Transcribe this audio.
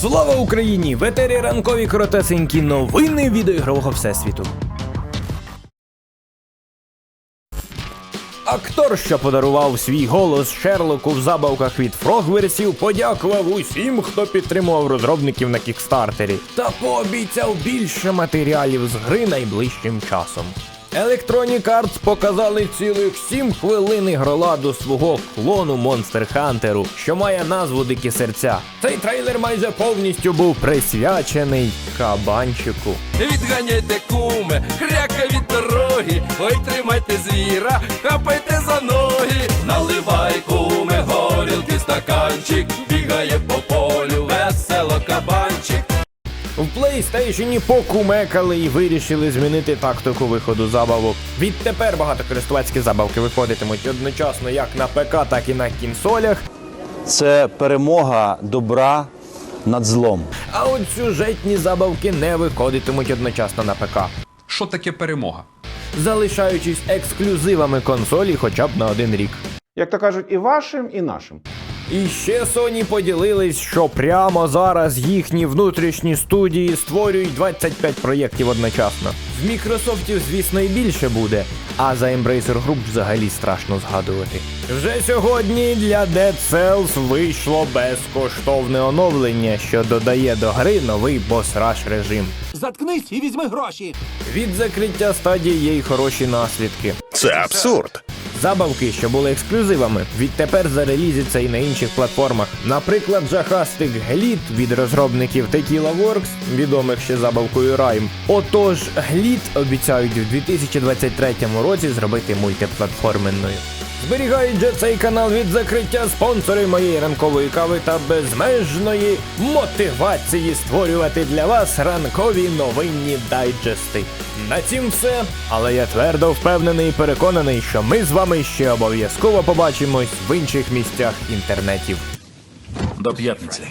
Слава Україні! В етері ранкові коротесенькі новини відеоігрового всесвіту. Актор, що подарував свій голос Шерлоку в забавках від Фрогверсів, подякував усім, хто підтримував розробників на кікстартері, та пообіцяв більше матеріалів з гри найближчим часом. Electronic Arts показали цілих 7 хвилин ігроладу свого клону Monster Hunter, що має назву Дикі серця. Цей трейлер майже повністю був присвячений кабанчику. Відганяйте куми, хряка від дороги, ой тримайте звіра, хапайте за ноги, наливай куми, горілки стаканчик, В PlayStation покумекали і вирішили змінити тактику виходу забавок. Відтепер багатокористувацькі забавки виходитимуть одночасно як на ПК, так і на кінсолях. Це перемога добра над злом. А от сюжетні забавки не виходитимуть одночасно на ПК, Що таке перемога? залишаючись ексклюзивами консолі хоча б на один рік. як то кажуть, і вашим, і нашим. І ще Sony поділились, що прямо зараз їхні внутрішні студії створюють 25 проєктів одночасно. З Мікрософтів, звісно, і більше буде, а за Embracer Group взагалі страшно згадувати. Вже сьогодні для Dead Cells вийшло безкоштовне оновлення, що додає до гри новий бос-раш режим. Заткнись і візьми гроші. Від закриття стадії є й хороші наслідки. Це абсурд. Забавки, що були ексклюзивами, відтепер зарелізяться і на інших платформах. Наприклад, жахастик Гліт від розробників Tequila Works, відомих ще забавкою Rime. Отож, Гліт обіцяють в 2023 році зробити мультиплатформенною. Зберігають же цей канал від закриття спонсори моєї ранкової кави та безмежної мотивації створювати для вас ранкові новинні дайджести. На цім все, але я твердо впевнений і переконаний, що ми з вами ще обов'язково побачимось в інших місцях інтернетів. До п'ятниці.